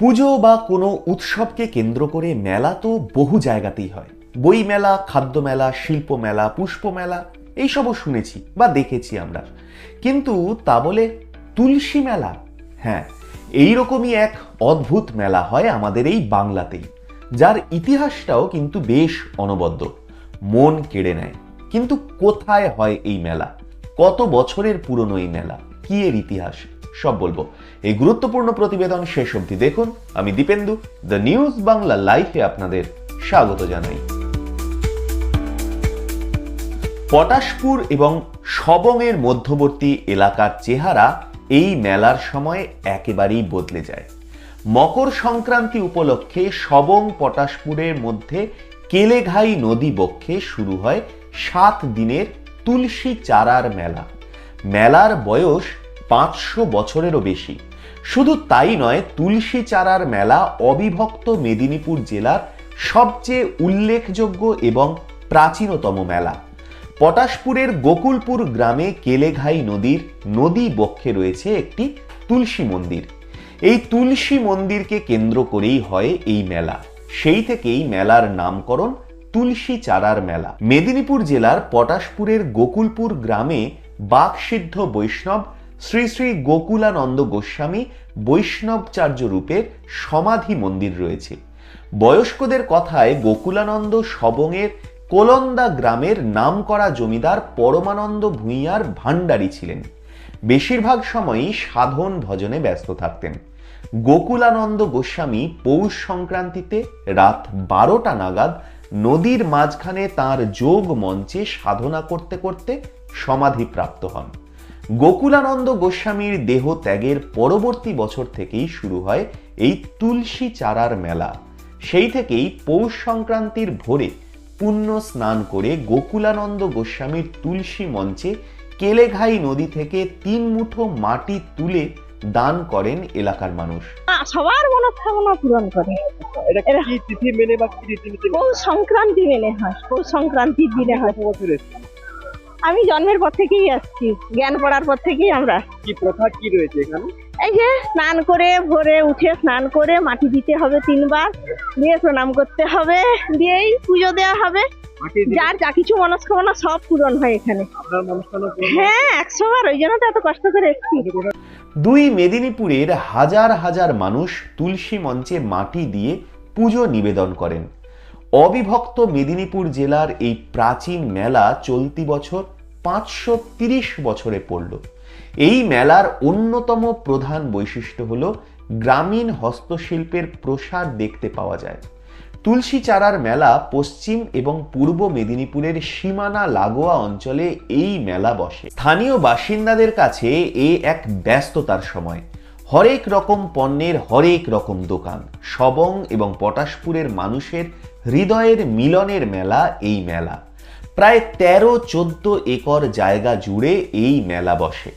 পুজো বা কোনো উৎসবকে কেন্দ্র করে মেলা তো বহু জায়গাতেই হয়। বই মেলা, খাদ্য মেলা, শিল্প মেলা, পুষ্প মেলা, এইসবও শুনেছি বা দেখেছি আমরা। কিন্তু তা বলে তুলসী মেলা? হ্যাঁ এইরকমই এক অদ্ভুত মেলা হয় আমাদের এই বাংলাতেই, যার ইতিহাসটাও কিন্তু বেশ অনবদ্য। মন কেড়ে নেয়। কিন্তু কোথায় হয় এই মেলা? কত বছরের পুরনো এই মেলা? কি এর ইতিহাস? সব বলব। এই গুরুত্বপূর্ণ প্রতিবেদন শেষ অবধি দেখুন। আমি দীপেন্দু দ্য নিউজ বাংলা লাইফে আপনাদের স্বাগত জানাই। পটাশপুর এবং সবংয়ের মধ্যবর্তী এলাকার চেহারা এই মেলার সময় একেবারেই বদলে যায়। মকর সংক্রান্তি উপলক্ষে সবং পটাশপুরের মধ্যে কেলেঘাই নদী বক্ষে শুরু হয় সাত দিনের তুলসী চারার মেলা। মেলার বয়স পাঁচশো বছরেরও বেশি। শুধু তাই নয়, তুলসী চারার মেলা অবিভক্ত মেদিনীপুর জেলার সবচেয়ে উল্লেখযোগ্য এবং প্রাচীনতম মেলা। পটাশপুরের গোকুলপুর গ্রামে কেলেঘাই নদীর নদী বক্ষে রয়েছে একটি তুলসী মন্দির। এই তুলসী মন্দিরকে কেন্দ্র করেই হয় এই মেলা। সেই থেকেই মেলার নামকরণ তুলসী চারার মেলা। মেদিনীপুর জেলার পটাশপুরের গোকুলপুর গ্রামে বাকসিদ্ধ বৈষ্ণব শ্রী শ্রী গোকুলানন্দ গোস্বামী বৈষ্ণবচার্য রূপের সমাধি মন্দির রয়েছে। বয়স্কদের কথায় গোকুলানন্দ সবংয়ের কোলন্দা গ্রামের নামকরা জমিদার পরমানন্দ ভূঁইয়ার ভাণ্ডারী ছিলেন। বেশিরভাগ সময়ই সাধন ভজনে ব্যস্ত থাকতেন। গোকুলানন্দ গোস্বামী পৌষ সংক্রান্তিতে রাত বারোটা নাগাদ নদীর মাঝখানে তার যোগ মঞ্চে সাধনা করতে করতে সমাধিপ্রাপ্ত হন। গোকুলানন্দ গোস্বামীর দেহ ত্যাগের পরবর্তী বছর থেকেই শুরু হয় এই তুলসী চারার মেলা সেই থেকেই পৌষ সংক্রান্তির ভোরে পুণ্য স্নান করে গোকুলানন্দ গোস্বামীর তুলসী মঞ্চে কেলেঘাই নদী থেকে তিন মুঠো মাটি তুলে দান করেন এলাকার মানুষ সবার মনোকামনা পূরণ করে এটা এরা- কি তিথি মেনে বা কি রীতিনীতি মেনে? পৌষ সংক্রান্তি মেনে হয় পৌষ সংক্রান্তির দিনে হয়? আমি জন্মের পর থেকেই আসছি জ্ঞান পড়ার পর থেকেই আমরা। কি প্রথা কি রয়েছে এখানে? এই যে স্নান করে ভোরে উঠে স্নান করে মাটি দিতে হবে তিনবার দিয়ে প্রণাম করতে হবে দিয়েই পুজো দেওয়া হবে। যার যা কিছু মনস্কামনা সব পূরণ হয় এখানে। আপনার মনস্কামনা পূরণ হয়? হ্যাঁ একশো বার ওই জন্য তো এত কষ্ট করে এসছি। দুই মেদিনীপুরের হাজার হাজার মানুষ তুলসী মঞ্চে মাটি দিয়ে পুজো নিবেদন করেন। অবিভক্ত মেদিনীপুর জেলার এই প্রাচীন মেলা চলতি বছর পাঁচশো বছরে পড়ল। এই মেলার অন্যতম প্রধান বৈশিষ্ট্য হল গ্রামীণ হস্তশিল্পের প্রসার দেখতে পাওয়া যায়। তুলসী চারার মেলা পশ্চিম এবং পূর্ব মেদিনীপুরের সীমানা লাগোয়া অঞ্চলে এই মেলা বসে। স্থানীয় বাসিন্দাদের কাছে এ এক ব্যস্ততার সময়। হরেক রকম পণ্যের হরেক রকম দোকান। সবং এবং পটাশপুরের মানুষের হৃদয়ের মিলনের মেলা এই মেলা। প্রায় তেরো চোদ্দ একর জায়গা জুড়ে এই মেলা বসে।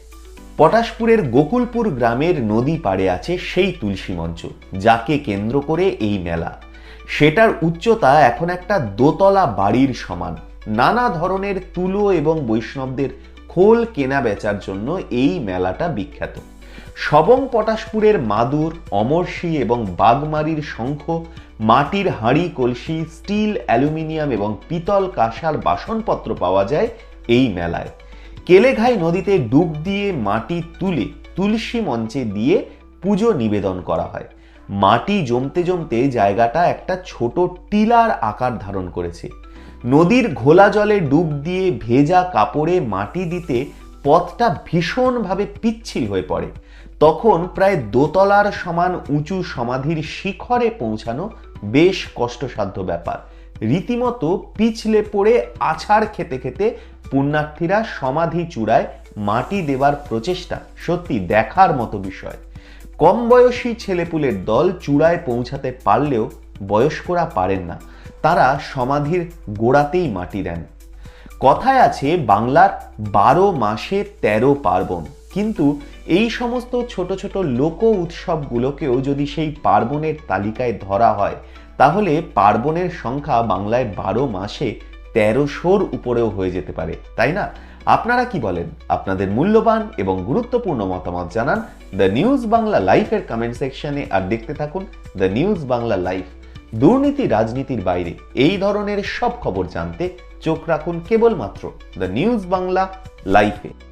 পটাশপুরের গোকুলপুর গ্রামের নদী পাড়ে আছে সেই তুলসী মঞ্চ, যাকে কেন্দ্র করে এই মেলা। সেটার উচ্চতা এখন একটা দোতলা বাড়ির সমান। নানা ধরনের তুলো এবং বৈষ্ণবদের খোল কেনা বেচার জন্য এই মেলাটা বিখ্যাত। সবং পটাশপুরের মাদুর, অমরশি এবং বাগমারির শঙ্খ মাটির হাঁড়ি, কলসি, স্টিল, অ্যালুমিনিয়াম এবং পিতল কাঁসার বাসনপত্র পাওয়া যায় এই মেলায়। কেলেঘাই নদীতে ডুব দিয়ে মাটি তুলে তুলসী মঞ্চে দিয়ে পুজো নিবেদন করা হয়। মাটি জমতে জমতে জায়গাটা একটা ছোট টিলার আকার ধারণ করেছে। নদীর ঘোলা জলে ডুব দিয়ে ভেজা কাপড়ে মাটি দিতে পথটা ভীষণভাবে পিচ্ছিল হয়ে পড়ে। তখন প্রায় দোতলার সমান উঁচু সমাধির শিখরে পৌঁছানো বেশ কষ্টসাধ্য ব্যাপার। রীতিমতো পিছলে পড়ে আছাড় খেতে খেতে পুণ্যার্থীরা সমাধি চূড়ায় মাটি দেওয়ার প্রচেষ্টা সত্যি দেখার মতো বিষয়। কম বয়সী ছেলেপুলের দল চূড়ায় পৌঁছাতে পারলেও বয়স্করা পারেন না। তারা সমাধির গোড়াতেই মাটি দেন। কথায় আছে বাংলার বারো মাসে তেরো পার্বণ। কিন্তু এই সমস্ত ছোট ছোট লোক উৎসবগুলোকেও যদি সেই পার্বণের তালিকায় ধরা হয়, তাহলে পার্বণের সংখ্যা বাংলায় বারো মাসে তেরোশোর উপরেও হয়ে যেতে পারে, তাই না? আপনারা কি বলেন? আপনাদের মূল্যবান এবং গুরুত্বপূর্ণ মতামত জানান দ্য নিউজ বাংলা লাইফের কমেন্ট সেকশনে আর দেখতে থাকুন দ্য নিউজ বাংলা লাইফ দুর্নীতি রাজনীতির বাইরে এই ধরনের সব খবর জানতে চোখ রাখুন কেবলমাত্র দ্য নিউজ বাংলা লাইফে